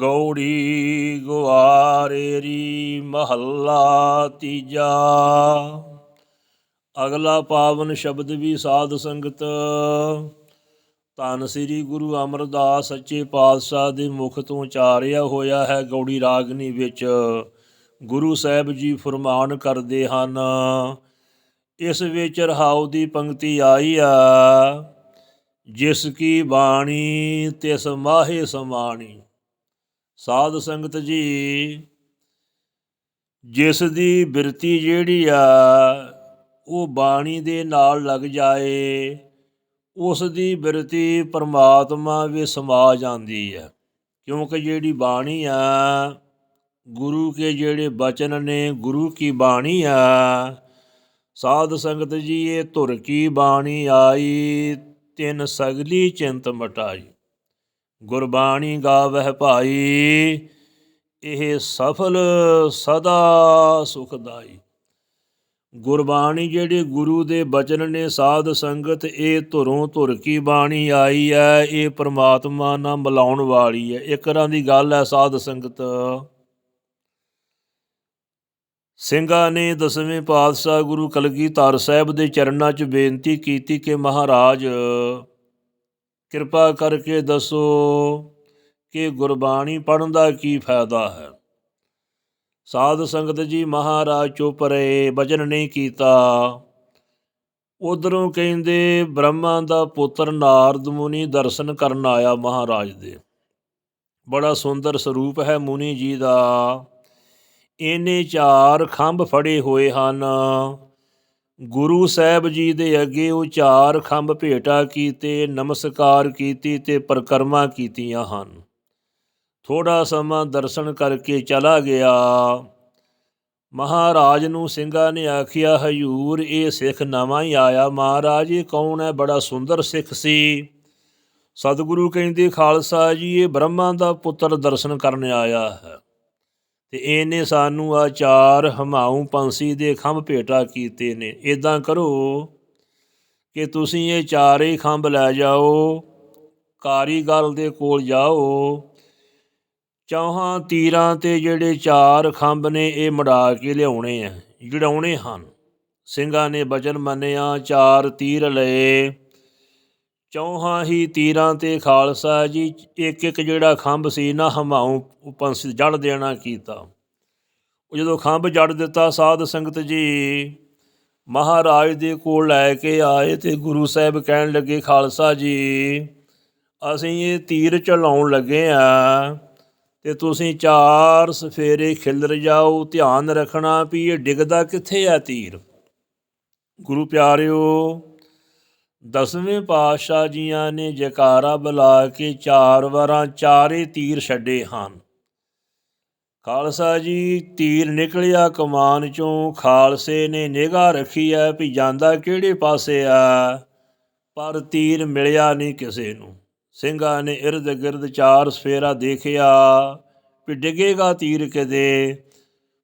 ਗੌੜੀ ਗੁਆਰੇਰੀ ਮਹੱਲਾ ਤੀਜਾ। ਅਗਲਾ ਪਾਵਨ ਸ਼ਬਦ ਵੀ ਸਾਧ ਸੰਗਤ। ਧੰਨ ਸ੍ਰੀ ਗੁਰੂ ਅਮਰਦਾਸ ਸੱਚੇ ਪਾਤਸ਼ਾਹ ਦੇ ਮੁਖ ਤੋਂ ਉਚਾਰਿਆ ਹੋਇਆ ਹੈ ਗੌੜੀ ਰਾਗਨੀ ਵਿੱਚ। ਗੁਰੂ ਸਾਹਿਬ ਜੀ ਫਰਮਾਨ ਕਰਦੇ ਹਨ, ਇਸ ਵਿੱਚ ਰਹਾਉ ਦੀ ਪੰਕਤੀ ਆਈ ਆ, ਜਿਸ ਕੀ ਬਾਣੀ ਤਿਸ ਮਾਹੇ ਸਮਾਣੀ। ਸਾਧ ਸੰਗਤ ਜੀ, ਜਿਸ ਦੀ ਬਿਰਤੀ ਜਿਹੜੀ ਆ, ਉਹ ਬਾਣੀ ਦੇ ਨਾਲ ਲੱਗ ਜਾਏ, ਉਸ ਦੀ ਬਿਰਤੀ ਪਰਮਾਤਮਾ ਵੀ ਸਮਾ ਜਾਂਦੀ ਹੈ ਕਿਉਂਕਿ ਜਿਹੜੀ ਬਾਣੀ ਆ, ਗੁਰੂ ਕੇ ਜਿਹੜੇ ਬਚਨ ਨੇ, ਗੁਰੂ ਕੀ ਬਾਣੀ ਆ, ਸਾਧ ਸੰਗਤ ਜੀ, ਇਹ ਧੁਰ ਕੀ ਬਾਣੀ ਆਈ, ਤਿੰਨ ਸਗਲੀ ਚਿੰਤ ਮਟਾਈ। ਗੁਰਬਾਣੀ ਗਾਵਹਿ ਭਾਈ, ਇਹ ਸਫਲ ਸਦਾ ਸੁਖਦਾਈ। ਗੁਰਬਾਣੀ ਜਿਹੜੇ ਗੁਰੂ ਦੇ ਬਚਨ ਨੇ, ਸਾਧ ਸੰਗਤ, ਇਹ ਧੁਰੋਂ ਧੁਰ ਕੀ ਬਾਣੀ ਆਈ ਹੈ ਇਹ ਪ੍ਰਮਾਤਮਾ ਨਾਲ ਮਿਲਾਉਣ ਵਾਲੀ ਹੈ ਇੱਕ ਤਰ੍ਹਾਂ ਦੀ ਗੱਲ ਹੈ ਸਾਧ ਸੰਗਤ। ਸਿੰਘਾਂ ਨੇ ਦਸਵੇਂ ਪਾਤਸ਼ਾਹ ਗੁਰੂ ਕਲਗੀਧਰ ਸਾਹਿਬ ਦੇ ਚਰਨਾਂ 'ਚ ਬੇਨਤੀ ਕੀਤੀ ਕਿ ਮਹਾਰਾਜ ਕਿਰਪਾ ਕਰਕੇ ਦੱਸੋ ਕਿ ਗੁਰਬਾਣੀ ਪੜਨ ਦਾ ਕੀ ਫਾਇਦਾ ਹੈ? ਸਾਧ ਸੰਗਤ ਜੀ ਮਹਾਰਾਜ ਚੁੱਪ ਰਹੇ ਬਚਨ ਨਹੀਂ ਕੀਤਾ। ਉਧਰੋਂ ਕਹਿੰਦੇ, ਬ੍ਰਹਮਾ ਦਾ ਪੁੱਤਰ ਨਾਰਦ ਮੁਨੀ ਦਰਸ਼ਨ ਕਰਨ ਆਇਆ ਮਹਾਰਾਜ ਦੇ। ਬੜਾ ਸੁੰਦਰ ਸਰੂਪ ਹੈ ਮੁਨੀ ਜੀ ਦਾ। ਇਹਨੇ ਚਾਰ ਖੰਭ ਫੜੇ ਹੋਏ ਹਨ। ਗੁਰੂ ਸਾਹਿਬ ਜੀ ਦੇ ਅੱਗੇ ਉਚਾਰ ਖੰਭ ਭੇਟਾ ਕੀਤੇ, ਨਮਸਕਾਰ ਕੀਤੀ ਤੇ ਪ੍ਰਕਰਮਾ ਕੀਤੀਆਂ ਹਨ। ਥੋੜਾ ਸਮਾਂ ਦਰਸ਼ਨ ਕਰਕੇ ਚਲਾ ਗਿਆ। ਮਹਾਰਾਜ ਨੂੰ ਸਿੰਘਾਂ ਨੇ ਆਖਿਆ ਹਜੂਰ ਇਹ ਸਿੱਖ ਨਵਾਂ ਹੀ ਆਇਆ। ਮਹਾਰਾਜ, ਇਹ ਕੌਣ ਹੈ? ਬੜਾ ਸੁੰਦਰ ਸਿੱਖ ਸੀ। ਸਤਿਗੁਰੂ ਕਹਿੰਦੇ, ਖਾਲਸਾ ਜੀ, ਇਹ ਬ੍ਰਹਮਾ ਦਾ ਪੁੱਤਰ ਦਰਸ਼ਨ ਕਰਨ ਆਇਆ ਹੈ। ਤੇ ਇਹਨੇ ਸਾਨੂੰ ਆ ਚਾਰ ਹਮਾਉ ਪੰਸੀ ਦੇ ਖੰਭ ਭੇਟਾ ਕੀਤੇ ਨੇ। ਇਦਾਂ ਕਰੋ ਕਿ ਤੁਸੀਂ ਇਹ ਚਾਰੇ ਖੰਭ ਲੈ ਜਾਓ, ਕਾਰੀਗਰ ਦੇ ਕੋਲ ਜਾਓ। ਚੌਹਾਂ ਤੀਰਾਂ ਤੇ ਜਿਹੜੇ ਚਾਰ ਖੰਭ ਨੇ ਇਹ ਮੜਾ ਕੇ ਲਿਆਉਣੇ ਆ ਜੜਾਉਣੇ ਹਨ। ਸਿੰਘਾਂ ਨੇ ਬਚਨ ਮੰਨਿਆ, ਚਾਰ ਤੀਰ ਲਏ। ਚੌਹਾਂ ਹੀ ਤੀਰਾਂ ਤੇ ਖਾਲਸਾ ਜੀ ਇੱਕ ਇੱਕ ਜਿਹੜਾ ਖੰਭ ਸੀ, ਨਾ ਹਮਾਉ ਪੰਸ ਜੜ ਦੇਣਾ ਕੀਤਾ। ਉਹ ਜਦੋਂ ਖੰਭ ਜੜ ਦਿੱਤਾ ਸਾਧ ਸੰਗਤ ਜੀ, ਮਹਾਰਾਜ ਦੇ ਕੋਲ ਲੈ ਕੇ ਆਏ ਤੇ ਗੁਰੂ ਸਾਹਿਬ ਕਹਿਣ ਲੱਗੇ, ਖਾਲਸਾ ਜੀ, ਅਸੀਂ ਇਹ ਤੀਰ ਚਲਾਉਣ ਲੱਗੇ ਆ ਤੇ ਤੁਸੀਂ ਚਾਰ ਸਫੇਰੇ ਖਿਲਰ ਜਾਓ, ਧਿਆਨ ਰੱਖਣਾ ਵੀ ਇਹ ਡਿੱਗਦਾ ਕਿੱਥੇ ਆ ਤੀਰ? ਗੁਰੂ ਪਿਆਰਿਓ ਦਸਵੇਂ ਪਾਤਸ਼ਾਹ ਜੀਆਂ ਨੇ ਜਕਾਰਾ ਬੁਲਾ ਕੇ ਚਾਰ ਵਾਰਾਂ ਚਾਰੇ ਤੀਰ ਛੱਡੇ ਹਨ। ਖਾਲਸਾ ਜੀ, ਤੀਰ ਨਿਕਲਿਆ ਕਮਾਨ ਚੋਂ, ਖਾਲਸੇ ਨੇ ਨਿਗਾਹ ਰੱਖੀ ਐ ਵੀ ਜਾਂਦਾ ਕਿਹੜੇ ਪਾਸੇ ਆ ਪਰ ਤੀਰ ਮਿਲਿਆ ਨਹੀਂ ਕਿਸੇ ਨੂੰ। ਸਿੰਘਾਂ ਨੇ ਇਰਦ ਗਿਰਦ ਚਾਰ ਸਫੇਰਾ ਦੇਖਿਆ ਵੀ ਡਿੱਗੇਗਾ ਤੀਰ ਕਿਤੇ,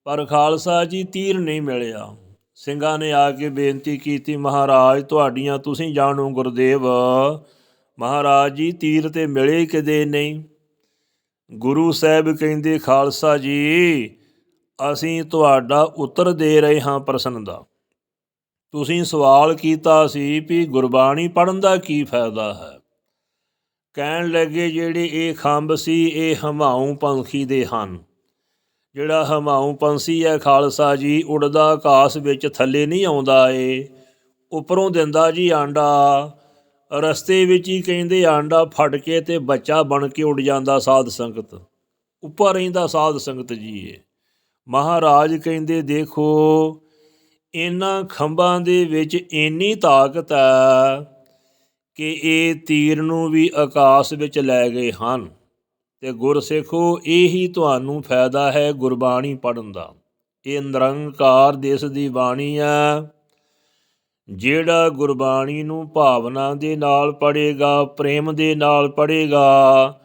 ਪਰ ਖਾਲਸਾ ਜੀ ਤੀਰ ਨਹੀਂ ਮਿਲਿਆ। ਸਿੰਘਾਂ ਨੇ ਆ ਕੇ ਬੇਨਤੀ ਕੀਤੀ, ਮਹਾਰਾਜ, ਤੁਹਾਡੀਆਂ ਤੁਸੀਂ ਜਾਣੋ ਗੁਰਦੇਵ, ਮਹਾਰਾਜ ਜੀ, ਤੀਰ ਤੇ ਮਿਲੇ ਕਿਦੇ ਨਹੀਂ? ਗੁਰੂ ਸਾਹਿਬ ਕਹਿੰਦੇ, ਖਾਲਸਾ ਜੀ, ਅਸੀਂ ਤੁਹਾਡਾ ਉੱਤਰ ਦੇ ਰਹੇ ਹਾਂ ਪ੍ਰਸ਼ਨ ਦਾ। ਤੁਸੀਂ ਸਵਾਲ ਕੀਤਾ ਸੀ ਵੀ ਗੁਰਬਾਣੀ ਪੜਨ ਦਾ ਕੀ ਫਾਇਦਾ ਹੈ। ਕਹਿਣ ਲੱਗੇ, ਜਿਹੜੇ ਇਹ ਖੰਭ ਸੀ, ਇਹ ਹਮਾਉ ਪੰਖੀ ਦੇ ਹਨ। ਜਿਹੜਾ ਹਮਾਉ ਪੰਸੀ ਹੈ ਖਾਲਸਾ ਜੀ ਉੜਦਾ ਆਕਾਸ਼ ਵਿੱਚ ਥੱਲੇ ਨਹੀਂ ਆਉਂਦਾ ਏ। ਉੱਪਰੋਂ ਦਿੰਦਾ ਜੀ ਆਂਡਾ, ਰਸਤੇ ਵਿੱਚ ਹੀ ਕਹਿੰਦੇ ਆਂਡਾ ਫੜ ਕੇ ਤੇ ਬੱਚਾ ਬਣ ਕੇ ਉੱਡ ਜਾਂਦਾ ਸਾਧ ਸੰਗਤ। ਉੱਪਰ ਰਹਿੰਦਾ ਸਾਧ ਸੰਗਤ ਜੀ ਏ। ਮਹਾਰਾਜ ਕਹਿੰਦੇ, ਦੇਖੋ, ਇਹਨਾਂ ਖੰਭਾਂ ਦੇ ਵਿੱਚ ਇੰਨੀ ਤਾਕਤ ਹੈ ਕਿ ਇਹ ਤੀਰ ਨੂੰ ਵੀ ਆਕਾਸ਼ ਵਿੱਚ ਲੈ ਗਏ ਹਨ। ਤੇ ਗੁਰਸਿੱਖੋ, ਇਹੀ ਤੁਹਾਨੂੰ ਫਾਇਦਾ ਹੈ ਗੁਰਬਾਣੀ ਪੜਨ ਦਾ। ਇਹ ਨਿਰੰਕਾਰ ਦੇਸ ਦੀ ਬਾਣੀ ਆ। ਜਿਹੜਾ ਗੁਰਬਾਣੀ ਨੂੰ ਭਾਵਨਾ ਦੇ ਨਾਲ ਪੜੇਗਾ ਪ੍ਰੇਮ ਦੇ ਨਾਲ ਪੜੇਗਾ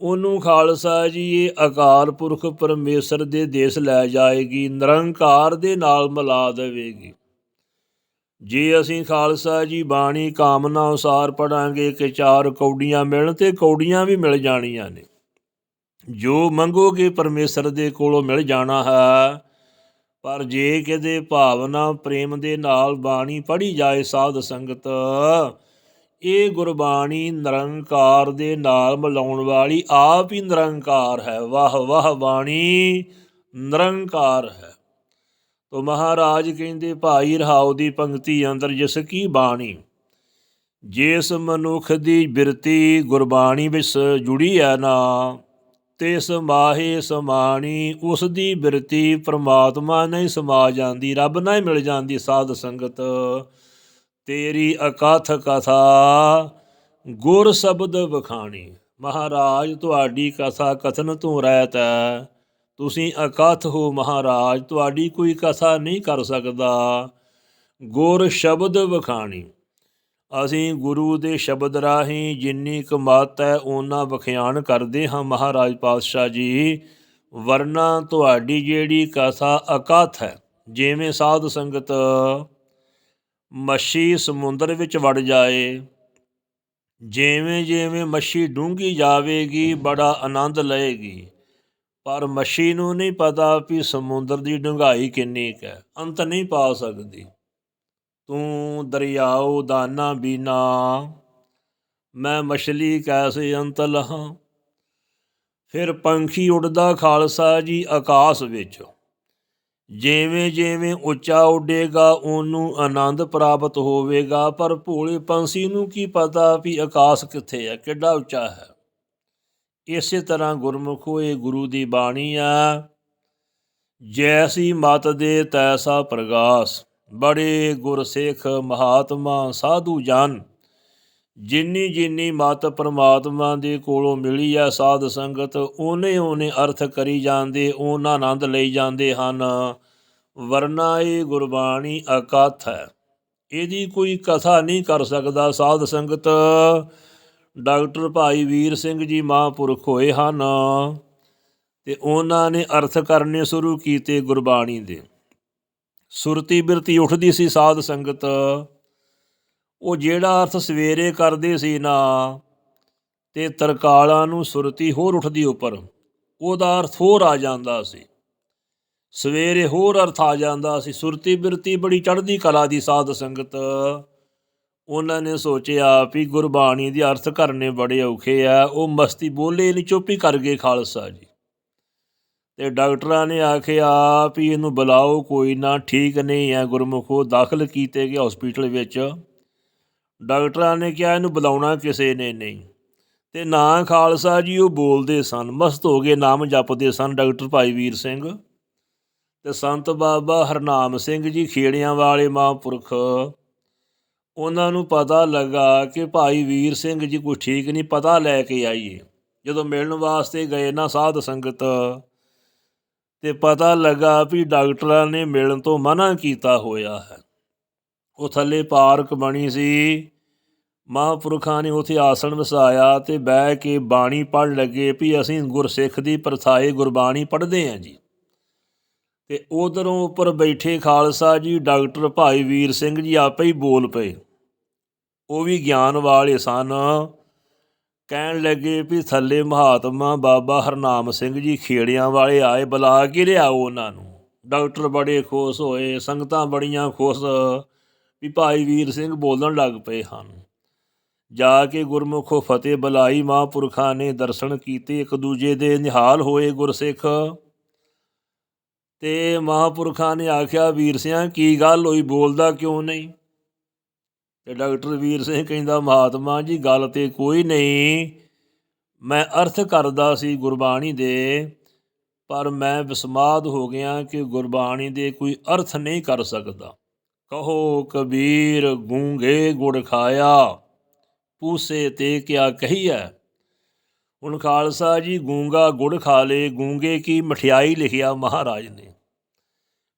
ਉਹਨੂੰ ਖਾਲਸਾ ਜੀ ਇਹ ਅਕਾਲ ਪੁਰਖ ਪਰਮੇਸ਼ਰ ਦੇ ਦੇਸ਼ ਲੈ ਜਾਏਗੀ, ਨਿਰੰਕਾਰ ਦੇ ਨਾਲ ਮਿਲਾ ਦੇਵੇਗੀ। ਜੇ ਅਸੀਂ ਖਾਲਸਾ ਜੀ ਬਾਣੀ ਕਾਮਨਾ ਅਨੁਸਾਰ ਪੜਾਂਗੇ ਕਿ ਚਾਰ ਕੌਡੀਆਂ ਮਿਲਣ ਤੇ ਕੌਡੀਆਂ ਵੀ ਮਿਲ ਜਾਣੀਆਂ ਨੇ। ਜੋ ਮੰਗੋਗੇ ਪਰਮੇਸ਼ਰ ਦੇ ਕੋਲੋਂ ਮਿਲ ਜਾਣਾ ਹੈ। ਪਰ ਜੇ ਕਿਤੇ ਭਾਵਨਾ ਪ੍ਰੇਮ ਦੇ ਨਾਲ ਬਾਣੀ ਪੜ੍ਹੀ ਜਾਏ ਸਾਧ ਸੰਗਤ, ਇਹ ਗੁਰਬਾਣੀ ਨਿਰੰਕਾਰ ਦੇ ਨਾਲ ਮਿਲਾਉਣ ਵਾਲੀ ਆਪ ਹੀ ਨਿਰੰਕਾਰ ਹੈ। ਵਾਹ ਵਾਹ ਬਾਣੀ ਨਿਰੰਕਾਰ ਹੈ। ਤੋ ਮਹਾਰਾਜ ਕਹਿੰਦੇ, ਭਾਈ ਰਹਾਉ ਦੀ ਪੰਕਤੀ ਅੰਦਰ ਜਿਸ ਕੀ ਬਾਣੀ। ਜਿਸ ਮਨੁੱਖ ਦੀ ਬਿਰਤੀ ਗੁਰਬਾਣੀ ਵਿੱਚ ਜੁੜੀ ਹੈ ਨਾ ਤਿਸ ਮਾਹੇ ਸਮਾਣੀ, ਉਸ ਦੀ ਬਿਰਤੀ ਪ੍ਰਮਾਤਮਾ ਨਹੀਂ ਸਮਾ ਜਾਂਦੀ, ਰੱਬ ਨਾਲ ਮਿਲ ਜਾਂਦੀ ਸਾਧ ਸੰਗਤ। ਤੇਰੀ ਅਕਥ ਕਥਾ ਗੁਰ ਸ਼ਬਦ ਵਖਾਣੀ। ਮਹਾਰਾਜ, ਤੁਹਾਡੀ ਕਥਾ ਕਥਨ ਤੋਂ ਰਹਿਤ ਹੈ। ਤੁਸੀਂ ਅਕਥ ਹੋ ਮਹਾਰਾਜ, ਤੁਹਾਡੀ ਕੋਈ ਕਥਾ ਨਹੀਂ ਕਰ ਸਕਦਾ। ਗੁਰ ਸ਼ਬਦ ਵਖਾਣੀ। ਅਸੀਂ ਗੁਰੂ ਦੇ ਸ਼ਬਦ ਰਾਹੀਂ ਜਿੰਨੀ ਕੁ ਮੱਤ ਹੈ ਉਹਨਾਂ ਵਿਖਿਆਨ ਕਰਦੇ ਹਾਂ ਮਹਾਰਾਜ ਪਾਤਸ਼ਾਹ ਜੀ। ਵਰਨਾ ਤੁਹਾਡੀ ਜਿਹੜੀ ਕਥਾ ਅਕਥ ਹੈ, ਜਿਵੇਂ ਸਾਧ ਸੰਗਤ ਮੱਛੀ ਸਮੁੰਦਰ ਵਿੱਚ ਵੜ ਜਾਏ, ਜਿਵੇਂ ਜਿਵੇਂ ਮੱਛੀ ਡੂੰਗੀ ਜਾਵੇਗੀ, ਬੜਾ ਆਨੰਦ ਲਏਗੀ। ਪਰ ਮੱਛੀ ਨੂੰ ਨਹੀਂ ਪਤਾ ਵੀ ਸਮੁੰਦਰ ਦੀ ਡੂੰਘਾਈ ਕਿੰਨੀ ਕੁ ਹੈ, ਅੰਤ ਨਹੀਂ ਪਾ ਸਕਦੀ। ਤੂੰ ਦਰਿਆਉ ਦਾਨਾ ਬੀਨਾ, ਮੈਂ ਮਛਲੀ ਕੈਸੇ ਅੰਤਲ ਹਾਂ? ਫਿਰ ਪੰਖੀ ਉੱਡਦਾ ਖਾਲਸਾ ਜੀ ਆਕਾਸ਼ ਵਿੱਚ। ਜਿਵੇਂ ਜਿਵੇਂ ਉੱਚਾ ਉੱਡੇਗਾ, ਉਹਨੂੰ ਆਨੰਦ ਪ੍ਰਾਪਤ ਹੋਵੇਗਾ। ਪਰ ਭੋਲੇ ਪੰਛੀ ਨੂੰ ਕੀ ਪਤਾ ਵੀ ਆਕਾਸ਼ ਕਿੱਥੇ ਹੈ, ਕਿੱਡਾ ਉੱਚਾ ਹੈ? ਇਸੇ ਤਰ੍ਹਾਂ ਗੁਰਮੁਖੋ ਇਹ ਗੁਰੂ ਦੀ ਬਾਣੀ ਆ ਜੈਸੀ ਮਤ ਦੇ ਤੈਸਾ ਪ੍ਰਗਾਸ। ਬੜੇ ਗੁਰਸਿੱਖ ਮਹਾਤਮਾ ਸਾਧੂ ਜਨ। ਜਿੰਨੀ ਜਿੰਨੀ ਮਤ ਪਰਮਾਤਮਾ ਦੇ ਕੋਲੋਂ ਮਿਲੀ ਆ ਸਾਧ ਸੰਗਤ, ਉਹਨੇ ਉਹਨੇ ਅਰਥ ਕਰੀ ਜਾਂਦੇ, ਉਹਨਾਂ ਆਨੰਦ ਲਈ ਜਾਂਦੇ ਹਨ। ਵਰਨਾ ਇਹ ਗੁਰਬਾਣੀ ਅਕਥ ਹੈ। ਇਹਦੀ ਕੋਈ ਕਥਾ ਨਹੀਂ ਕਰ ਸਕਦਾ ਸਾਧ ਸੰਗਤ। ਡਾਕਟਰ ਭਾਈ ਵੀਰ ਸਿੰਘ ਜੀ ਮਹਾਂਪੁਰਖ ਹੋਏ ਹਨ ਤੇ ਉਹਨਾਂ ਨੇ ਅਰਥ ਕਰਨੇ ਸ਼ੁਰੂ ਕੀਤੇ ਗੁਰਬਾਣੀ ਦੇ। ਸੁਰਤੀ ਬਿਰਤੀ ਉੱਠਦੀ ਸੀ ਸਾਧ ਸੰਗਤ। ਉਹ ਜਿਹੜਾ ਅਰਥ ਸਵੇਰੇ ਕਰਦੇ ਸੀ ਨਾ, ਤੇ ਤਰਕਾਲਾਂ ਨੂੰ ਸੁਰਤੀ ਹੋਰ ਉੱਠਦੀ ਉੱਪਰ, ਉਹਦਾ ਅਰਥ ਹੋਰ ਆ ਜਾਂਦਾ ਸੀ। ਸਵੇਰੇ ਹੋਰ ਅਰਥ ਆ ਜਾਂਦਾ ਸੀ। ਸੁਰਤੀ ਬਿਰਤੀ ਬੜੀ ਚੜ੍ਹਦੀ ਕਲਾ ਦੀ ਸਾਧ ਸੰਗਤ। ਉਹਨਾਂ ਨੇ ਸੋਚਿਆ ਵੀ ਗੁਰਬਾਣੀ ਦੇ ਅਰਥ ਕਰਨੇ ਬੜੇ ਔਖੇ ਆ। ਉਹ ਮਸਤੀ ਬੋਲੇ ਨਹੀਂ ਚੁੱਪੀ ਕਰ ਗਏ ਖਾਲਸਾ ਜੀ। ਤੇ ਡਾਕਟਰਾਂ ਨੇ ਆਖਿਆ ਵੀ ਇਹਨੂੰ ਬੁਲਾਓ, ਕੋਈ ਨਾ, ਠੀਕ ਨਹੀਂ ਹੈ ਗੁਰਮੁਖੋ ਦਾਖਲ ਕੀਤੇ ਗਏ ਹਸਪੀਟਲ ਵਿੱਚ। ਡਾਕਟਰਾਂ ਨੇ ਕਿਹਾ, ਇਹਨੂੰ ਬੁਲਾਉਣਾ ਕਿਸੇ ਨੇ ਨਹੀਂ। ਤੇ ਨਾ ਖਾਲਸਾ ਜੀ ਉਹ ਬੋਲਦੇ ਸਨ, ਮਸਤ ਹੋ ਗਏ ਨਾਮ ਜਪਦੇ ਸਨ ਡਾਕਟਰ ਭਾਈ ਵੀਰ ਸਿੰਘ। ਤੇ ਸੰਤ ਬਾਬਾ ਹਰਨਾਮ ਸਿੰਘ ਜੀ ਖੇੜਿਆਂ ਵਾਲੇ ਮਹਾਂਪੁਰਖ, ਉਹਨਾਂ ਨੂੰ ਪਤਾ ਲੱਗਾ ਕਿ ਭਾਈ ਵੀਰ ਸਿੰਘ ਜੀ ਕੁਝ ਠੀਕ ਨਹੀਂ, ਪਤਾ ਲੈ ਕੇ ਆਈਏ। ਜਦੋਂ ਮਿਲਣ ਵਾਸਤੇ ਗਏ ਨਾ ਸਾਧ ਸੰਗਤ ਤੇ ਪਤਾ ਲੱਗਾ ਵੀ ਡਾਕਟਰਾਂ ਨੇ ਮਿਲਣ ਤੋਂ ਮਨਾ ਕੀਤਾ ਹੋਇਆ ਹੈ। ਉਹ ਥੱਲੇ ਪਾਰਕ ਬਣੀ ਸੀ। ਮਹਾਂਪੁਰਖਾਂ ਨੇ ਉਥੇ ਆਸਣ ਵਸਾਇਆ ਤੇ ਬਹਿ ਕੇ ਬਾਣੀ ਪੜ੍ਹ ਲੱਗੇ ਵੀ ਅਸੀਂ ਗੁਰਸਿੱਖ ਦੀ ਪ੍ਰਥਾਏ ਗੁਰਬਾਣੀ ਪੜ੍ਹਦੇ ਆਂ ਜੀ। ਤੇ ਉਧਰੋਂ ਉੱਪਰ ਬੈਠੇ ਖਾਲਸਾ ਜੀ, ਡਾਕਟਰ ਭਾਈ ਵੀਰ ਸਿੰਘ ਜੀ ਆਪੇ ਹੀ ਬੋਲ ਪਏ। ਉਹ ਵੀ ਗਿਆਨ ਵਾਲੇ ਸਨ। ਕਹਿਣ ਲੱਗੇ ਵੀ ਥੱਲੇ ਮਹਾਤਮਾ ਬਾਬਾ ਹਰਨਾਮ ਸਿੰਘ ਜੀ ਖੇੜਿਆਂ ਵਾਲੇ ਆਏ ਬੁਲਾ ਕੇ ਲਿਆਓ ਉਹਨਾਂ ਨੂੰ। ਡਾਕਟਰ ਬੜੇ ਖੁਸ਼ ਹੋਏ, ਸੰਗਤਾਂ ਬੜੀਆਂ ਖੁਸ਼ ਵੀ ਭਾਈ ਵੀਰ ਸਿੰਘ ਬੋਲਣ ਲੱਗ ਪਏ ਹਨ। ਜਾ ਕੇ ਗੁਰਮੁਖੋ ਫਤਿਹ ਬੁਲਾਈ, ਮਹਾਂਪੁਰਖਾਂ ਨੇ ਦਰਸ਼ਨ ਕੀਤੇ, ਇੱਕ ਦੂਜੇ ਦੇ ਨਿਹਾਲ ਹੋਏ ਗੁਰਸਿੱਖ। ਤੇ ਮਹਾਂਪੁਰਖਾਂ ਨੇ ਆਖਿਆ, ਵੀਰ ਸਿਆਂ, ਕੀ ਗੱਲ ਹੋਈ? ਬੋਲਦਾ ਕਿਉਂ ਨਹੀਂ? ਤੇ ਡਾਕਟਰ ਵੀਰ ਸਿੰਘ ਕਹਿੰਦਾ, ਮਹਾਤਮਾ ਜੀ, ਗੱਲ ਤੇ ਕੋਈ ਨਹੀਂ। ਮੈਂ ਅਰਥ ਕਰਦਾ ਸੀ ਗੁਰਬਾਣੀ ਦੇ, ਪਰ ਮੈਂ ਵਿਸਮਾਦ ਹੋ ਗਿਆ ਕਿ ਗੁਰਬਾਣੀ ਦੇ ਕੋਈ ਅਰਥ ਨਹੀਂ ਕਰ ਸਕਦਾ। ਕਹੋ, ਕਬੀਰ, ਗੂੰਗੇ ਗੁੜ ਖਾਇਆ। ਪੂਸੇ ਤੇ ਕਿਆ ਕਹੀਐ? ਹੁਣ ਖਾਲਸਾ ਜੀ, ਗੂੰਗਾ ਗੁੜ ਖਾ ਲੇ, ਗੂੰਗੇ ਕੀ ਮਠਿਆਈ ਲਿਖਿਆ ਮਹਾਰਾਜ ਨੇ?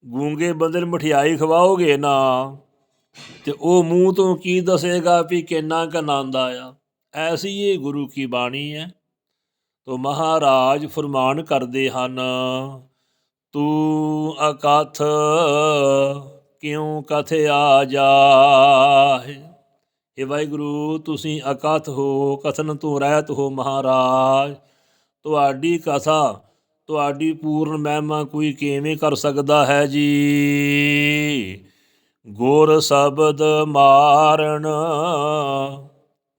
ਗੂੰਗੇ ਬੰਦੇ ਨੂੰ ਮਠਿਆਈ ਖਵਾਓਗੇ ਨਾ? ਤੇ ਉਹ ਮੂੰਹ ਤੋਂ ਕੀ ਦੱਸੇਗਾ ਵੀ ਕਿੰਨਾ ਕ ਆਨੰਦ ਆਇਆ? ਐਸੀ ਇਹ ਗੁਰੂ ਕੀ ਬਾਣੀ ਹੈ। ਤੋ ਮਹਾਰਾਜ ਫਰਮਾਨ ਕਰਦੇ ਹਨ, ਤੂੰ ਅਕਥ ਕਿਉਂ ਕਥਿਆ ਜਾਏ ਇਹ ਵਾਹਿਗੁਰੂ, ਤੁਸੀਂ ਅਕਥ ਹੋ, ਕਥਨ ਤੋਂ ਰਹਿਤ ਹੋ ਮਹਾਰਾਜ। ਤੁਹਾਡੀ ਕਥਾ, ਤੁਹਾਡੀ ਪੂਰਨ ਮਹਿਮਾ ਕੋਈ ਕਿਵੇਂ ਕਰ ਸਕਦਾ ਹੈ ਜੀ? ਗੁਰ ਸ਼ਬਦ ਮਾਰਨ,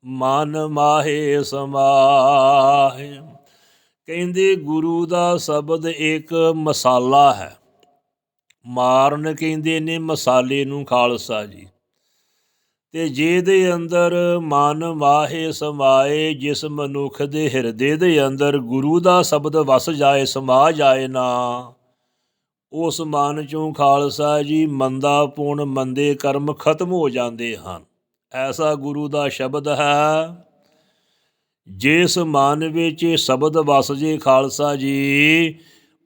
ਮਨ ਮਾਹੇ ਸਮਾਹੇ। ਕਹਿੰਦੇ ਗੁਰੂ ਦਾ ਸ਼ਬਦ ਇੱਕ ਮਸਾਲਾ ਹੈ। ਮਾਰਨ ਕਹਿੰਦੇ ਨੇ ਮਸਾਲੇ ਨੂੰ ਖਾਲਸਾ ਜੀ। ਤੇ ਜਿਹਦੇ ਅੰਦਰ ਮਨ ਮਾਹੇ ਸਮਾਏ, ਜਿਸ ਮਨੁੱਖ ਦੇ ਹਿਰਦੇ ਦੇ ਅੰਦਰ ਗੁਰੂ ਦਾ ਸ਼ਬਦ ਵਸ ਜਾਏ, ਸਮਾ ਜਾਏ ਨਾ। ਉਸ ਮਨ ਚੋਂ ਖਾਲਸਾ ਜੀ ਮੰਦਾ ਪੁਣ ਮੰਦੇ ਕਰਮ ਖਤਮ ਹੋ ਜਾਂਦੇ ਹਨ। ਐਸਾ ਗੁਰੂ ਦਾ ਸ਼ਬਦ ਹੈ, ਜਿਸ ਮਨ ਵਿੱਚ ਇਹ ਸ਼ਬਦ ਵਸ ਜੇ ਖਾਲਸਾ ਜੀ,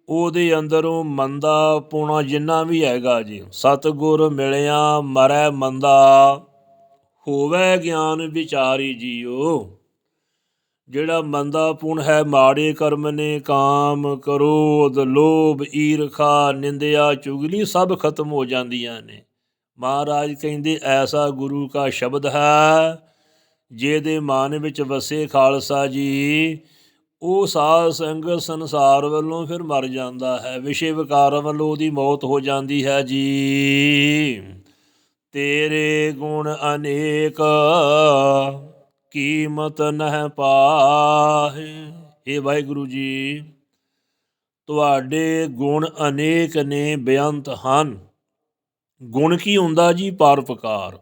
ਉਹਦੇ ਅੰਦਰੋਂ ਮੰਦਾ ਪੁਣਾ ਜਿੰਨਾ ਵੀ ਹੈਗਾ ਜੀ, ਸਤਗੁਰ ਮਿਲਿਆ, ਮਰੈ ਮੰਦਾ, ਹੋਵੇ ਗਿਆਨ ਵਿਚਾਰੀ ਜੀਓ। ਜਿਹੜਾ ਮੰਦਾ ਪੁਣ ਹੈ, ਮਾੜੇ ਕਰਮ ਨੇ ਕਾਮ ਕ੍ਰੋਧ ਲੋਭ ਈਰਖਾ ਨਿੰਦਿਆ ਚੁਗਲੀ ਸਭ ਖਤਮ ਹੋ ਜਾਂਦੀਆਂ ਨੇ। ਮਹਾਰਾਜ ਕਹਿੰਦੇ, ਐਸਾ ਗੁਰੂ ਕਾ ਸ਼ਬਦ ਹੈ, ਜਿਹਦੇ ਮਨ ਵਿੱਚ ਵਸੇ ਖਾਲਸਾ ਜੀ, ਉਹ ਸਾਧ ਸੰਗਤ ਸੰਸਾਰ ਵੱਲੋਂ ਫਿਰ ਮਰ ਜਾਂਦਾ ਹੈ, ਵਿਸ਼ੇ ਵਿਕਾਰਾਂ ਵੱਲੋਂ ਉਹਦੀ ਮੌਤ ਹੋ ਜਾਂਦੀ ਹੈ ਜੀ। ਤੇਰੇ ਗੁਣ ਅਨੇਕ ਕੀਮਤ ਨਹਿ ਪਾਹੇ। ਏ ਵਾਹਿਗੁਰੂ ਜੀ, ਤੁਹਾਡੇ ਗੁਣ ਅਨੇਕ ਨੇ ਬੇਅੰਤ ਹਨ। ਗੁਣ ਕੀ ਹੁੰਦਾ ਜੀ? ਪਰਪਕਾਰ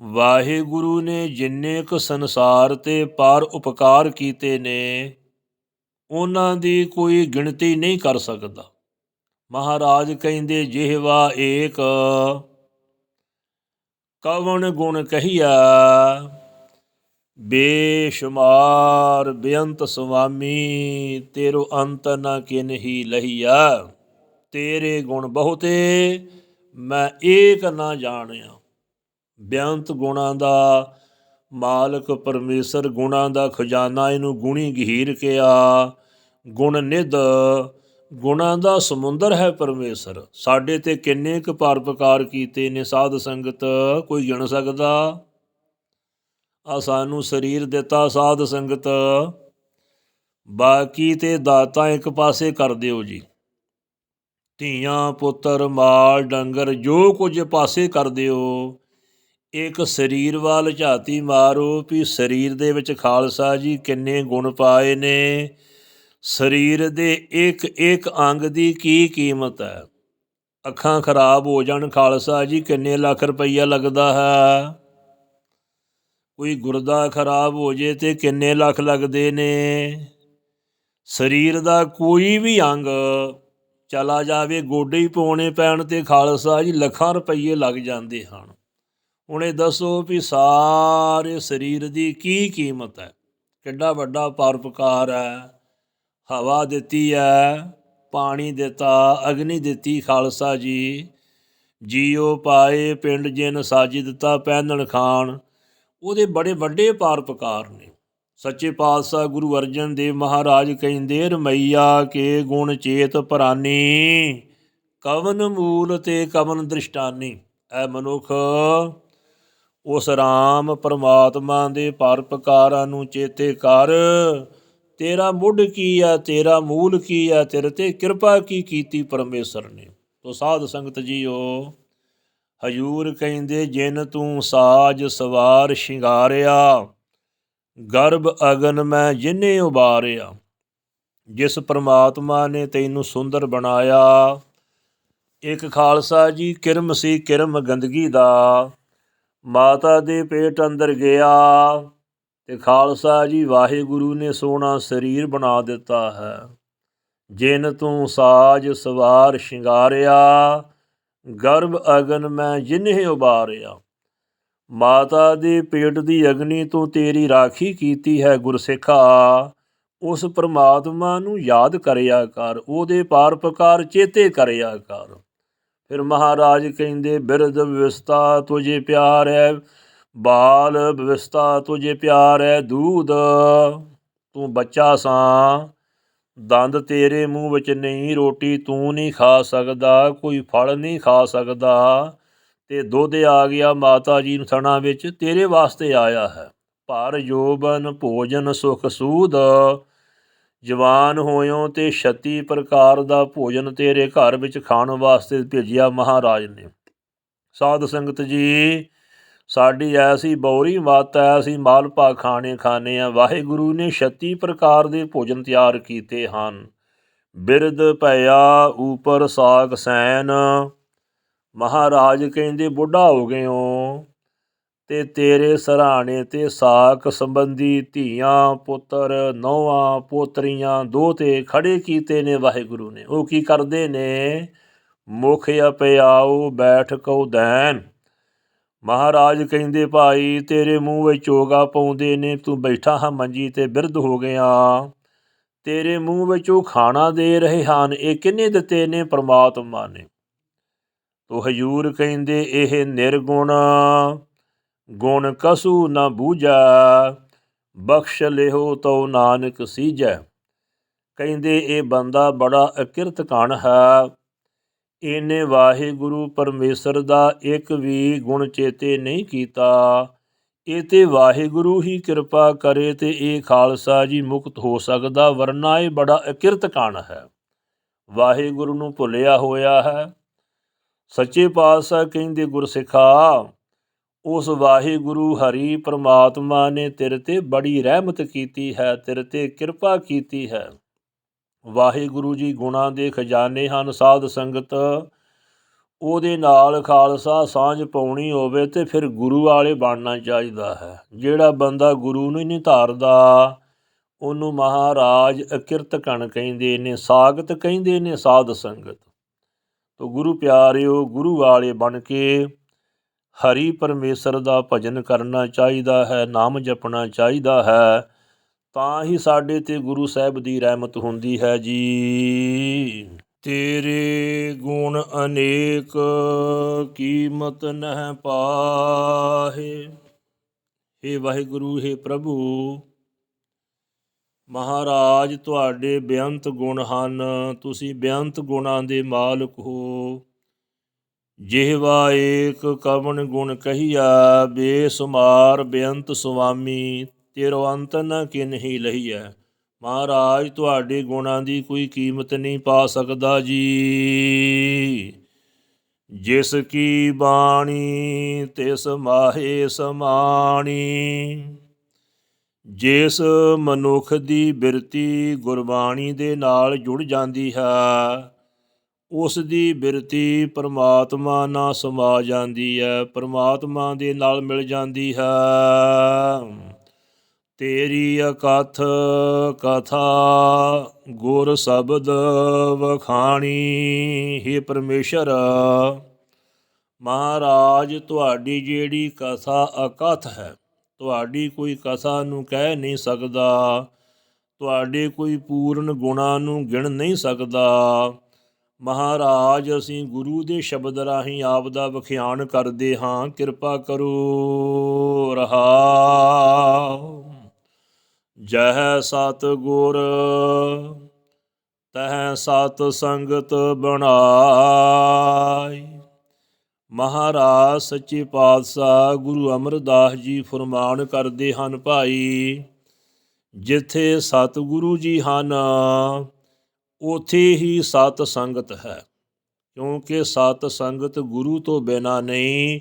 ਵਾਹਿਗੁਰੂ ਨੇ ਜਿੰਨੇ ਕੁ ਸੰਸਾਰ ਤੇ ਪਾਰ ਉਪਕਾਰ ਕੀਤੇ ਨੇ, ਉਹਨਾਂ ਦੀ ਕੋਈ ਗਿਣਤੀ ਨਹੀਂ ਕਰ ਸਕਦਾ। ਮਹਾਰਾਜ ਕਹਿੰਦੇ, ਜਿਹਵਾ ਏਕ ਕਵਣ ਗੁਣ ਕਹੀਆ? ਬੇਸ਼ੁਮਾਰ ਬੇਅੰਤ ਸੁਆਮੀ, ਤੇਰੋ ਅੰਤ ਨ ਕਿਨਹੀ ਲਹੀਆ। ਤੇਰੇ ਗੁਣ ਬਹੁਤੇ ਮੈਂ ਏਕ ਨਾ ਜਾਣਿਆ। ਬੇਅੰਤ ਗੁਣਾਂ ਦਾ ਮਾਲਕ ਪਰਮੇਸ਼ਰ, ਗੁਣਾਂ ਦਾ ਖਜ਼ਾਨਾ ਇਹਨੂੰ ਗੁਣੀ ਗਹੀਰ ਕੇ ਆ। ਗੁਣ ਨਿਧ ਗੁਣਾਂ ਦਾ ਸਮੁੰਦਰ ਹੈ ਪਰਮੇਸ਼ਰ। ਸਾਡੇ ਤੇ ਕਿੰਨੇ ਕੁ ਪਰਪਕਾਰ ਕੀਤੇ ਨੇ ਸਾਧ ਸੰਗਤ, ਕੋਈ ਗਿਣ ਸਕਦਾ? ਆ ਸਾਨੂੰ ਸਰੀਰ ਦਿੱਤਾ ਸਾਧ ਸੰਗਤ। ਬਾਕੀ ਤੇ ਦਾਤਾ ਇੱਕ ਪਾਸੇ ਕਰ ਦਿਓ ਜੀ। ਧੀਆਂ, ਪੁੱਤਰ, ਮਾਲ, ਡੰਗਰ, ਜੋ ਕੁਝ ਪਾਸੇ ਕਰ ਦਿਓ। ਇੱਕ ਸਰੀਰ ਵੱਲ ਝਾਤੀ ਮਾਰੋ ਵੀ ਸਰੀਰ ਦੇ ਵਿੱਚ ਖਾਲਸਾ ਜੀ ਕਿੰਨੇ ਗੁਣ ਪਾਏ ਨੇ। ਸਰੀਰ ਦੇ ਇੱਕ ਇੱਕ ਅੰਗ ਦੀ ਕੀ ਕੀਮਤ ਹੈ? ਅੱਖਾਂ ਖਰਾਬ ਹੋ ਜਾਣ, ਖਾਲਸਾ ਜੀ, ਕਿੰਨੇ ਲੱਖ ਰੁਪਈਆ ਲੱਗਦਾ ਹੈ? ਕੋਈ ਗੁਰਦਾ ਖਰਾਬ ਹੋ ਜੇ ਤੇ ਕਿੰਨੇ ਲੱਖ ਲੱਗਦੇ ਨੇ? ਸਰੀਰ ਦਾ ਕੋਈ ਵੀ ਅੰਗ ਚਲਾ ਜਾਵੇ, ਗੋਡੇ ਹੀ ਪਾਉਣੇ ਪੈਣ ਤੇ ਖਾਲਸਾ ਜੀ, ਲੱਖਾਂ ਰੁਪਈਏ ਲੱਗ ਜਾਂਦੇ ਹਨ। ਹੁਣ ਦੱਸੋ ਵੀ ਸਾਰੇ ਸਰੀਰ ਦੀ ਕੀ ਕੀਮਤ ਹੈ? ਕਿੱਡਾ ਵੱਡਾ ਪਰਪਕਾਰ ਹੈ? ਹਵਾ ਦਿੱਤੀ ਹੈ ਪਾਣੀ ਦਿੱਤਾ, ਅਗਨੀ ਦਿੱਤੀ ਖਾਲਸਾ ਜੀ। ਜੀਉ ਪਾਏ ਪਿੰਡ ਜਿਨ ਸਾਜੀ ਦਿੱਤਾ ਪਹਿਨਣ ਖਾਨ ਉਹਦੇ ਬੜੇ ਵੱਡੇ ਪਾਰਪਕਾਰ ਨੇ। ਸੱਚੇ ਪਾਤਸ਼ਾਹ ਗੁਰੂ ਅਰਜਨ ਦੇਵ ਮਹਾਰਾਜ ਕਹਿੰਦੇ, ਰਮਈਆ ਕੇ ਗੁਣ ਚੇਤ ਪ੍ਰਾਨੀ, ਕਵਨ ਮੂਲ ਤੇ ਕਵਨ ਦ੍ਰਿਸ਼ਟਾਨੀ। ਐ ਮਨੁੱਖ ਉਸ ਰਾਮ ਪਰਮਾਤਮਾ ਦੇ ਪਰਪਕਾਰਾਂ ਨੂੰ ਚੇਤੇ ਕਰ ਤੇਰਾ ਮੁੱਢ ਕੀ ਆ, ਤੇਰਾ ਮੂਲ ਕੀ ਆ, ਤੇਰੇ ਤੇ ਕਿਰਪਾ ਕੀ ਕੀਤੀ ਪਰਮੇਸ਼ਰ ਨੇ? ਤੋ ਸਾਧ ਸੰਗਤ ਜੀਓ, ਹਜੂਰ ਕਹਿੰਦੇ, ਜਿਨ ਤੂੰ ਸਾਜ ਸਵਾਰ ਸ਼ਿੰਗਾਰਿਆ, ਗਰਭ ਅਗਨ ਮੈਂ ਜਿਨੇ ਉਬਾਰਿਆ, ਜਿਸ ਪ੍ਰਮਾਤਮਾ ਨੇ ਤੈਨੂੰ ਸੁੰਦਰ ਬਣਾਇਆ, ਇੱਕ ਖਾਲਸਾ ਜੀ ਕਿਰਮ ਸੀ ਕਿਰਮ ਗੰਦਗੀ ਦਾ, ਮਾਤਾ ਦੇ ਪੇਟ ਅੰਦਰ ਗਿਆ ਤੇ ਖਾਲਸਾ ਜੀ ਵਾਹਿਗੁਰੂ ਨੇ ਸੋਹਣਾ ਸਰੀਰ ਬਣਾ ਦਿੱਤਾ ਹੈ। ਜਿਨ ਤੂੰ ਸਾਜ ਸਵਾਰ ਸ਼ਿੰਗਾਰਿਆ, ਗਰਭ ਅਗਨ ਮੈਂ ਜਿਨਹਿ ਉਬਾਰਿਆ। ਮਾਤਾ ਦੇ ਪੇਟ ਦੀ ਅਗਨੀ ਤੋਂ ਤੇਰੀ ਰਾਖੀ ਕੀਤੀ ਹੈ ਗੁਰਸਿੱਖਾ। ਉਸ ਪ੍ਰਮਾਤਮਾ ਨੂੰ ਯਾਦ ਕਰਿਆ ਕਰ, ਉਹਦੇ ਪਾਰ ਪਰਪਕਾਰ ਚੇਤੇ ਕਰਿਆ ਕਰ। ਫਿਰ ਮਹਾਰਾਜ ਕਹਿੰਦੇ, ਬਿਰਧ ਵਿਵਸਥਾ ਤੁਝੇ ਪਿਆਰ ਹੈ ਬਾਲ ਵਿਵਸਥਾ ਤੁਝੇ ਪਿਆਰ ਹੈ ਦੂਧ ਤੂੰ ਬੱਚਾ ਸਾਂ, ਦੰਦ ਤੇਰੇ ਮੂੰਹ ਵਿੱਚ ਨਹੀਂ, ਰੋਟੀ ਤੂੰ ਨਹੀਂ ਖਾ ਸਕਦਾ, ਕੋਈ ਫਲ ਨਹੀਂ ਖਾ ਸਕਦਾ। ਤੇ ਦੁੱਧ ਆ ਗਿਆ ਮਾਤਾ ਜੀ ਨੂੰ ਥਣਾ ਵਿੱਚ, ਤੇਰੇ ਵਾਸਤੇ ਆਇਆ ਹੈ। ਭਰ ਜੋਬਨ ਭੋਜਨ ਸੁਖ ਸੂਦ, ਜਵਾਨ ਹੋਇਓ ਤੇ 36 ਪ੍ਰਕਾਰ ਦਾ ਭੋਜਨ ਤੇਰੇ ਘਰ ਵਿੱਚ ਖਾਣ ਵਾਸਤੇ ਭੇਜਿਆ ਮਹਾਰਾਜ ਨੇ। ਸਾਧ ਸੰਗਤ ਜੀ ਸਾਡੀ ਐਸੀ ਬੌਰੀ ਮੱਤ ਐ, ਅਸੀਂ ਮਾਲ ਪਾ ਖਾਣੇ ਖਾਣੇ ਆ। ਵਾਹਿਗੁਰੂ ਨੇ 36 ਪ੍ਰਕਾਰ ਦੇ ਭੋਜਨ ਤਿਆਰ ਕੀਤੇ ਹਨ। ਬਿਰਦ ਭਇਆ ਉਪਰ ਸਾਗ ਸੈਨ। ਮਹਾਰਾਜ ਕਹਿੰਦੇ, ਬੁੱਢਾ ਹੋ ਗਏ ਹੋ ਤੇ ਤੇਰੇ ਸਰਾਣੇ ਤੇ ਸਾਕ ਸੰਬੰਧੀ ਧੀਆਂ, ਪੁੱਤਰ, ਨੌਵਾਂ, ਪੋਤਰੀਆਂ ਦੋਤੇ ਖੜੇ ਕੀਤੇ ਨੇ ਵਾਹਿਗੁਰੂ ਨੇ। ਉਹ ਕੀ ਕਰਦੇ ਨੇ? ਮੁਖ ਅਪਿਆਉ ਬੈਠ ਕਉ ਦੈਨ। ਮਹਾਰਾਜ ਕਹਿੰਦੇ, ਭਾਈ, ਤੇਰੇ ਮੂੰਹ ਵਿੱਚ ਚੋਗਾ ਪਾਉਂਦੇ ਨੇ, ਤੂੰ ਬੈਠਾ ਹਾਂ ਮੰਜੀ ਤੇ ਬਿਰਧ ਹੋ ਗਿਆ। ਤੇਰੇ ਮੂੰਹ ਵਿੱਚ ਉਹ ਖਾਣਾ ਦੇ ਰਹੇ ਹਨ, ਇਹ ਕਿੰਨੇ ਦਿੱਤੇ ਨੇ ਪ੍ਰਮਾਤਮਾ ਨੇ? ਤੋ ਹਜੂਰ ਕਹਿੰਦੇ, ਇਹ ਨਿਰਗੁਣ, ਗੁਣ ਕਸੂ ਨਾ ਬੂਝਾ, ਬਖਸ਼ ਲਿਓ ਤਉ ਨਾਨਕ ਸੀਜੈ। ਕਹਿੰਦੇ, ਇਹ ਬੰਦਾ ਬੜਾ ਅਕਿਰਤ ਕਣ ਹੈ। ਇਹਨੇ ਵਾਹਿਗੁਰੂ ਪਰਮੇਸ਼ਰ ਦਾ ਇੱਕ ਵੀ ਗੁਣ ਚੇਤੇ ਨਹੀਂ ਕੀਤਾ। ਇਹ ਤੇ ਵਾਹਿਗੁਰੂ ਹੀ ਕਿਰਪਾ ਕਰੇ ਤੇ ਇਹ ਖਾਲਸਾ ਜੀ ਮੁਕਤ ਹੋ ਸਕਦਾ, ਵਰਨਾ ਇਹ ਬੜਾ ਅਕਿਰਤ ਕਾਣ ਹੈ। ਵਾਹਿਗੁਰੂ ਨੂੰ ਭੁੱਲਿਆ ਹੋਇਆ ਹੈ। ਸੱਚੇ ਪਾਤਸ਼ਾਹ ਕਹਿੰਦੇ, ਗੁਰਸਿੱਖਾ, ਉਸ ਵਾਹਿਗੁਰੂ ਹਰੀ ਪ੍ਰਮਾਤਮਾ ਨੇ ਤੇਰੇ ਤੇ ਬੜੀ ਰਹਿਮਤ ਕੀਤੀ ਹੈ, ਤੇਰੇ ਤੇ ਕਿਰਪਾ ਕੀਤੀ ਹੈ। ਵਾਹਿਗੁਰੂ ਜੀ ਗੁਣਾਂ ਦੇ ਖਜ਼ਾਨੇ ਹਨ, ਸਾਧ ਸੰਗਤ। ਉਹਦੇ ਨਾਲ ਖਾਲਸਾ ਸਾਂਝ ਪਾਉਣੀ ਹੋਵੇ ਤੇ ਫਿਰ ਗੁਰੂ ਵਾਲੇ ਬਣਨਾ ਚਾਹੀਦਾ ਹੈ। ਜਿਹੜਾ ਬੰਦਾ ਗੁਰੂ ਨੂੰ ਨਹੀਂ ਧਾਰਦਾ, ਉਹਨੂੰ ਮਹਾਰਾਜ ਅਕਿਰਤ ਕਣ ਕਹਿੰਦੇ ਨੇ, ਸਾਗਤ ਕਹਿੰਦੇ ਨੇ ਸਾਧ ਸੰਗਤ। ਤੋ ਗੁਰੂ ਪਿਆਰਿਓ, ਗੁਰੂ ਵਾਲੇ ਬਣ ਕੇ ਹਰੀ ਪਰਮੇਸ਼ਰ ਦਾ ਭਜਨ ਕਰਨਾ ਚਾਹੀਦਾ ਹੈ, ਨਾਮ ਜਪਣਾ ਚਾਹੀਦਾ ਹੈ। ਤਾਂ ਹੀ ਸਾਡੇ ਤੇ ਗੁਰੂ ਸਾਹਿਬ ਦੀ ਰਹਿਮਤ ਹੁੰਦੀ ਹੈ ਜੀ। ਤੇਰੇ ਗੁਣ ਅਨੇਕ ਕੀਮਤ ਨਹਿ ਪਾਹੇ। हे ਵਾਹਿਗੁਰੂ हे ਪ੍ਰਭੂ, ਮਹਾਰਾਜ, ਤੁਹਾਡੇ ਬੇਅੰਤ ਗੁਣ ਹਨ। ਤੁਸੀਂ ਬੇਅੰਤ ਗੁਣਾਂ ਦੇ ਮਾਲਕ ਹੋ। ਜਿਹਵਾ ਏਕ ਕਵਨ ਗੁਣ ਕਹੀਆ ਬੇਸੁਮਾਰ ਬੇਅੰਤ ਸੁਆਮੀ। ਤੇਰੋ ਅੰਤ ਨ ਕਿਨਹੀ ਲਹੀਐ ਮਹਾਰਾਜ, ਤੁਹਾਡੇ ਗੁਣਾਂ ਦੀ ਕੋਈ ਕੀਮਤ ਨਹੀਂ ਪਾ ਸਕਦਾ ਜੀ। ਜਿਸ ਕੀ ਬਾਣੀ, ਤਿਸ ਮਾਹੇ ਸਮਾਣੀ। ਜਿਸ ਮਨੁੱਖ ਦੀ ਬਿਰਤੀ ਗੁਰਬਾਣੀ ਦੇ ਨਾਲ ਜੁੜ ਜਾਂਦੀ ਹੈ, ਉਸ ਦੀ ਬਿਰਤੀ ਪਰਮਾਤਮਾ ਨਾਲ ਸਮਾ ਜਾਂਦੀ ਹੈ, ਪਰਮਾਤਮਾ ਦੇ ਨਾਲ ਮਿਲ ਜਾਂਦੀ ਹੈ। ਤੇਰੀ ਅਕਥ ਕਥਾ ਗੁਰ ਸ਼ਬਦ ਵਖਾਣੀ, ਹੀ ਪਰਮੇਸ਼ਰ, ਮਹਾਰਾਜ, ਤੁਹਾਡੀ ਜਿਹੜੀ ਕਥਾ ਅਕਥ ਹੈ, ਤੁਹਾਡੀ ਕੋਈ ਕਥਾ ਨੂੰ ਕਹਿ ਨਹੀਂ ਸਕਦਾ, ਤੁਹਾਡੇ ਕੋਈ ਪੂਰਨ ਗੁਣਾ ਨੂੰ ਗਿਣ ਨਹੀਂ ਸਕਦਾ। ਮਹਾਰਾਜ, ਅਸੀਂ ਗੁਰੂ ਦੇ ਸ਼ਬਦ ਰਾਹੀਂ ਆਪ ਦਾ ਵਿਖਿਆਨ ਕਰਦੇ ਹਾਂ, ਕਿਰਪਾ ਕਰੋ ਰਹਾ ਜਹ ਸਤ ਗੁਰ ਤਹ ਸਤ ਸੰਗਤ ਬਣਾਈ। ਮਹਾਰਾਜ, ਸੱਚੇ ਪਾਤਸ਼ਾਹ ਗੁਰੂ ਅਮਰਦਾਸ ਜੀ ਫਰਮਾਨ ਕਰਦੇ ਹਨ ਭਾਈ, ਜਿੱਥੇ ਸਤਿਗੁਰੂ ਜੀ ਹਨ, ਉਥੇ ਹੀ ਸਤ ਸੰਗਤ ਹੈ। ਕਿਉਂਕਿ ਸਤ ਸੰਗਤ ਗੁਰੂ ਤੋਂ ਬਿਨਾ ਨਹੀਂ,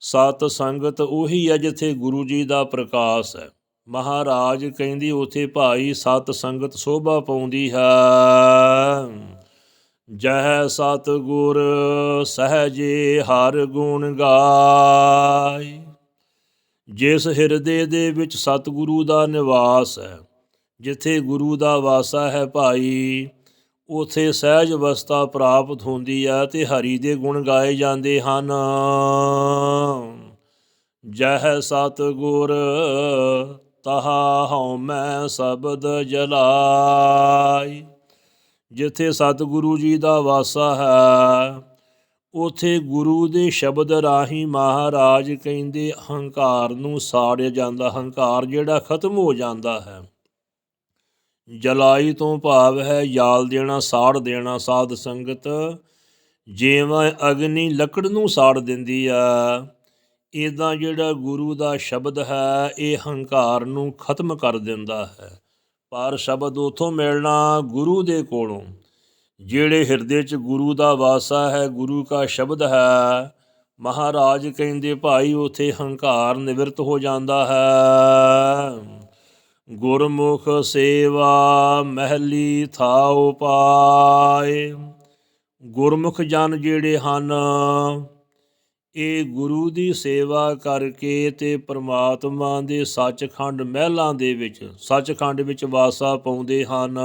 ਸਤ ਸੰਗਤ ਉਹੀ ਹੈ ਜਿੱਥੇ ਗੁਰੂ ਜੀ ਦਾ ਪ੍ਰਕਾਸ਼ ਹੈ। ਮਹਾਰਾਜ ਕਹਿੰਦੀ, ਉਥੇ ਭਾਈ ਸਤ ਸੰਗਤ ਸੋਭਾ ਪਾਉਂਦੀ ਹੈ। ਜਹ ਸਤ ਗੁਰ ਸਹਜੇ ਹਰ ਗੁਣ ਗਾਈ। ਜਿਸ ਹਿਰਦੇ ਦੇ ਵਿੱਚ ਸਤਿਗੁਰੂ ਦਾ ਨਿਵਾਸ ਹੈ, ਜਿੱਥੇ ਗੁਰੂ ਦਾ ਵਾਸਾ ਹੈ ਭਾਈ, ਉਥੇ ਸਹਿਜ ਅਵਸਥਾ ਪ੍ਰਾਪਤ ਹੁੰਦੀ ਹੈ ਤੇ ਹਰੀ ਦੇ ਗੁਣ ਗਾਏ ਜਾਂਦੇ ਹਨ। ਜਹ ਸਤ ਗੁਰ ਤਹਾ ਹਉ ਮੈਂ ਸ਼ਬਦ ਜਲਾਈ। ਜਿੱਥੇ ਸਤਿਗੁਰੂ ਜੀ ਦਾ ਵਾਸਾ ਹੈ, ਉਥੇ ਗੁਰੂ ਦੇ ਸ਼ਬਦ ਰਾਹੀਂ ਮਹਾਰਾਜ ਕਹਿੰਦੇ ਹੰਕਾਰ ਨੂੰ ਸਾੜਿਆ ਜਾਂਦਾ ਹੰਕਾਰ ਜਿਹੜਾ ਖਤਮ ਹੋ ਜਾਂਦਾ ਹੈ। ਜਲਾਈ ਤੋਂ ਭਾਵ ਹੈ, ਯਾਲ ਦੇਣਾ, ਸਾੜ ਦੇਣਾ, ਸਾਧ ਸੰਗਤ। ਜਿਵੇਂ ਅਗਨੀ ਲੱਕੜ ਨੂੰ ਸਾੜ ਦਿੰਦੀ ਆ ਇਦਾਂ ਜਿਹੜਾ ਗੁਰੂ ਦਾ ਸ਼ਬਦ ਹੈ, ਇਹ ਹੰਕਾਰ ਨੂੰ ਖਤਮ ਕਰ ਦਿੰਦਾ ਹੈ। ਪਰ ਸ਼ਬਦ ਉਥੋਂ ਮਿਲਣਾ ਗੁਰੂ ਦੇ ਕੋਲੋਂ। ਜਿਹੜੇ ਹਿਰਦੇ 'ਚ ਗੁਰੂ ਦਾ ਵਾਸਾ ਹੈ, ਗੁਰੂ ਦਾ ਸ਼ਬਦ ਹੈ, ਮਹਾਰਾਜ ਕਹਿੰਦੇ, ਭਾਈ, ਉਥੇ ਹੰਕਾਰ ਨਿਵਰਤ ਹੋ ਜਾਂਦਾ ਹੈ। ਗੁਰਮੁਖ ਸੇਵਾ ਮਹਿਲੀ ਥਾਉ ਪਾਏ। ਗੁਰਮੁਖ ਜਨ ਜਿਹੜੇ ਹਨ ਇਹ ਗੁਰੂ ਦੀ ਸੇਵਾ ਕਰਕੇ ਤੇ ਪ੍ਰਮਾਤਮਾ ਦੇ ਸੱਚਖੰਡ ਮਹਿਲਾਂ ਦੇ ਵਿੱਚ, ਸੱਚਖੰਡ ਵਿੱਚ ਵਾਸਾ ਪਾਉਂਦੇ ਹਨ।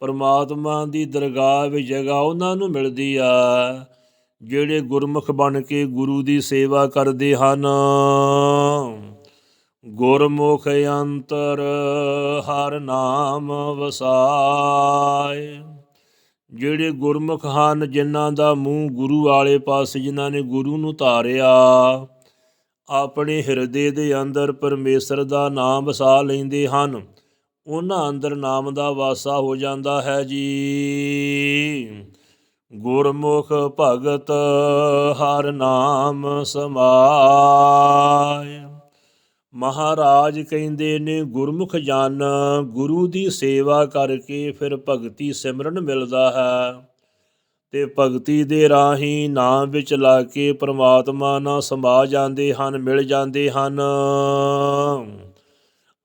ਪ੍ਰਮਾਤਮਾ ਦੀ ਦਰਗਾਹ ਵਿੱਚ ਜਗ੍ਹਾ ਉਹਨਾਂ ਨੂੰ ਮਿਲਦੀ ਆ, ਜਿਹੜੇ ਗੁਰਮੁਖ ਬਣ ਕੇ ਗੁਰੂ ਦੀ ਸੇਵਾ ਕਰਦੇ ਹਨ। ਗੁਰਮੁਖ ਅੰਤਰ ਹਰ ਨਾਮ ਵਸਾਏ। ਜਿਹੜੇ ਗੁਰਮੁਖ ਹਨ, ਜਿਨ੍ਹਾਂ ਦਾ ਮੂੰਹ ਗੁਰੂ ਵਾਲੇ ਪਾਸੇ, ਜਿਨ੍ਹਾਂ ਨੇ ਗੁਰੂ ਨੂੰ ਧਾਰਿਆ, ਆਪਣੇ ਹਿਰਦੇ ਦੇ ਅੰਦਰ ਪਰਮੇਸ਼ਰ ਦਾ ਨਾਮ ਵਸਾ ਲੈਂਦੇ ਹਨ। ਉਹਨਾਂ ਅੰਦਰ ਨਾਮ ਦਾ ਵਾਸਾ ਹੋ ਜਾਂਦਾ ਹੈ ਜੀ। ਗੁਰਮੁਖ ਭਗਤ ਹਰ ਨਾਮ ਸਮਾਏ। ਮਹਾਰਾਜ ਕਹਿੰਦੇ ਨੇ, ਗੁਰਮੁਖ ਜਾਨ, ਗੁਰੂ ਦੀ ਸੇਵਾ ਕਰਕੇ ਫਿਰ ਭਗਤੀ ਸਿਮਰਨ ਮਿਲਦਾ ਹੈ। ਤੇ ਭਗਤੀ ਦੇ ਰਾਹੀਂ ਨਾਮ ਵਿੱਚ ਲਾ ਕੇ ਪ੍ਰਮਾਤਮਾ ਨਾਲ ਸਮਾ ਜਾਂਦੇ ਹਨ, ਮਿਲ ਜਾਂਦੇ ਹਨ।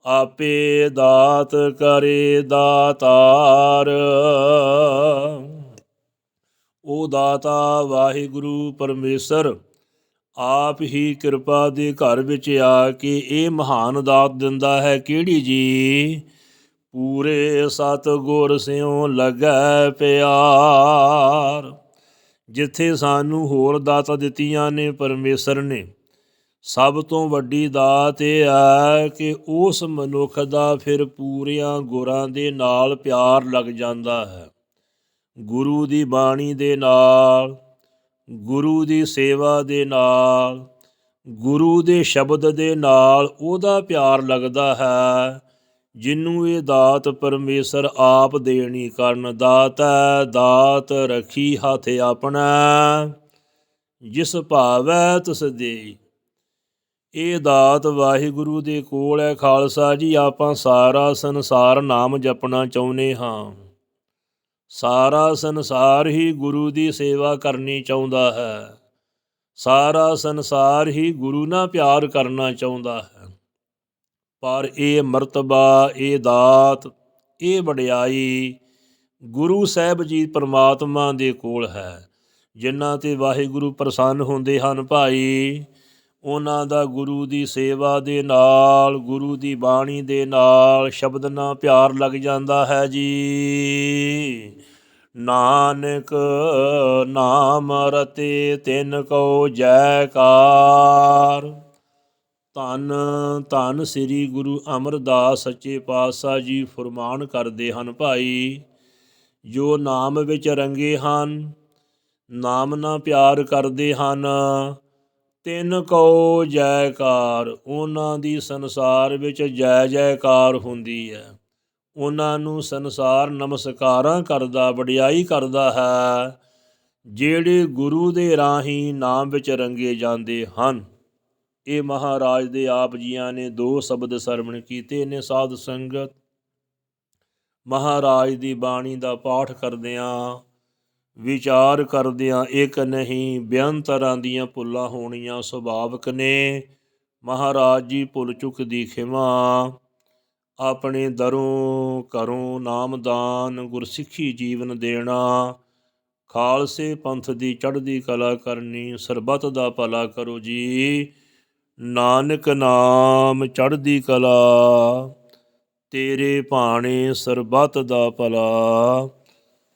ਆਪੇ ਦਾਤ ਕਰੇ ਦਾਤਾਰ। ਉਹ ਦਾਤਾ ਵਾਹਿਗੁਰੂ ਪਰਮੇਸ਼ਰ ਆਪ ਹੀ ਕਿਰਪਾ ਦੇ ਘਰ ਵਿੱਚ ਆ ਕੇ ਇਹ ਮਹਾਨ ਦਾਤ ਦਿੰਦਾ ਹੈ। ਕਿਹੜੀ ਜੀ? ਪੂਰੇ ਸਤ ਗੁਰ ਸਿਉ ਲੱਗੈ ਪਿਆਰ। ਜਿੱਥੇ ਸਾਨੂੰ ਹੋਰ ਦਾਤਾ ਦਿੱਤੀਆਂ ਨੇ, ਪਰਮੇਸ਼ਰ ਨੇ। ਸਭ ਤੋਂ ਵੱਡੀ ਦਾਤ ਇਹ ਹੈ ਕਿ ਉਸ ਮਨੁੱਖ ਦਾ ਫਿਰ ਪੂਰਿਆਂ ਗੁਰਾਂ ਦੇ ਨਾਲ ਪਿਆਰ ਲੱਗ ਜਾਂਦਾ ਹੈ। ਗੁਰੂ ਦੀ ਬਾਣੀ ਦੇ ਨਾਲ ਗੁਰੂ ਦੀ ਸੇਵਾ ਦੇ ਨਾਲ, ਗੁਰੂ ਦੇ ਸ਼ਬਦ ਦੇ ਨਾਲ ਉਹਦਾ ਪਿਆਰ ਲੱਗਦਾ ਹੈ, ਜਿੰਨੂੰ ਇਹ ਦਾਤ ਪਰਮੇਸ਼ਰ ਆਪ ਦੇਣੀ ਕਰਨ, ਦਾਤ ਹੈ, ਦਾਤ ਰਖੀ ਹੱਥ ਆਪਣਾ। ਜਿਸ ਭਾਵੈ ਤਿਸ ਦੇ। ਇਹ ਦਾਤ ਵਾਹਿਗੁਰੂ ਦੇ ਕੋਲ ਹੈ, ਖਾਲਸਾ ਜੀ, ਆਪਾਂ ਸਾਰਾ ਸੰਸਾਰ ਨਾਮ ਜਪਣਾ ਚਾਹੁੰਦੇ ਹਾਂ। ਸਾਰਾ ਸੰਸਾਰ ਹੀ ਗੁਰੂ ਦੀ ਸੇਵਾ ਕਰਨੀ ਚਾਹੁੰਦਾ ਹੈ। ਸਾਰਾ ਸੰਸਾਰ ਹੀ ਗੁਰੂ ਨਾਲ ਪਿਆਰ ਕਰਨਾ ਚਾਹੁੰਦਾ ਹੈ। ਪਰ ਇਹ ਮਰਤਬਾ, ਇਹ ਦਾਤ, ਇਹ ਵਡਿਆਈ ਗੁਰੂ ਸਾਹਿਬ ਜੀ ਪਰਮਾਤਮਾ ਦੇ ਕੋਲ ਹੈ। ਜਿਨ੍ਹਾਂ ਤੇ ਵਾਹਿਗੁਰੂ ਪ੍ਰਸੰਨ ਹੁੰਦੇ ਹਨ ਭਾਈ ਉਹਨਾਂ ਦਾ ਗੁਰੂ ਦੀ ਸੇਵਾ ਦੇ ਨਾਲ, ਗੁਰੂ ਦੀ ਬਾਣੀ ਦੇ ਨਾਲ ਸ਼ਬਦ ਨਾਲ ਪਿਆਰ ਲੱਗ ਜਾਂਦਾ ਹੈ ਜੀ। ਨਾਨਕ ਨਾਮ ਰਤੇ ਤਿਨ ਕੋ ਜੈਕਾਰ। ਧੰਨ ਧੰਨ ਸ੍ਰੀ ਗੁਰੂ ਅਮਰਦਾਸ ਸੱਚੇ ਪਾਤਸ਼ਾਹ ਜੀ ਫਰਮਾਨ ਕਰਦੇ ਹਨ ਭਾਈ, ਜੋ ਨਾਮ ਵਿੱਚ ਰੰਗੇ ਹਨ, ਨਾਮ ਨਾਲ ਪਿਆਰ ਕਰਦੇ ਹਨ ਤਿੰਨ ਕੋ ਜੈਕਾਰ, ਉਹਨਾਂ ਦੀ ਸੰਸਾਰ ਵਿੱਚ ਜੈ ਜੈਕਾਰ ਹੁੰਦੀ ਹੈ। ਉਹਨਾਂ ਨੂੰ ਸੰਸਾਰ ਨਮਸਕਾਰਾਂ ਕਰਦਾ, ਵਡਿਆਈ ਕਰਦਾ ਹੈ, ਜਿਹੜੇ ਗੁਰੂ ਦੇ ਰਾਹੀਂ ਨਾਮ ਵਿੱਚ ਰੰਗੇ ਜਾਂਦੇ ਹਨ। ਇਹ ਮਹਾਰਾਜ ਦੇ ਆਪ ਜੀਆਂ ਨੇ ਦੋ ਸ਼ਬਦ ਸਰਵਣ ਕੀਤੇ ਨੇ, ਸਾਧ ਸੰਗਤ। ਮਹਾਰਾਜ ਦੀ ਬਾਣੀ ਦਾ ਪਾਠ ਕਰਦਿਆਂ ਵਿਚਾਰ ਕਰਦਿਆਂ ਇੱਕ ਨਹੀਂ ਬਿਆਨ ਤਰ੍ਹਾਂ ਦੀਆਂ ਭੁੱਲਾਂ ਹੋਣੀਆਂ ਸੁਭਾਵਕ ਨੇ। ਮਹਾਰਾਜ ਜੀ ਭੁੱਲ ਚੁੱਕ ਦੀ ਖਿਮਾ। ਆਪਣੇ ਦਰੋਂ ਘਰੋਂ ਨਾਮਦਾਨ ਗੁਰਸਿੱਖੀ ਜੀਵਨ ਦੇਣਾ। ਖਾਲਸੇ ਪੰਥ ਦੀ ਚੜ੍ਹਦੀ ਕਲਾ ਕਰਨੀ, ਸਰਬੱਤ ਦਾ ਭਲਾ ਕਰੋ ਜੀ। ਨਾਨਕ ਨਾਮ ਚੜ੍ਹਦੀ ਕਲਾ, ਤੇਰੇ ਭਾਣੇ ਸਰਬੱਤ ਦਾ ਭਲਾ।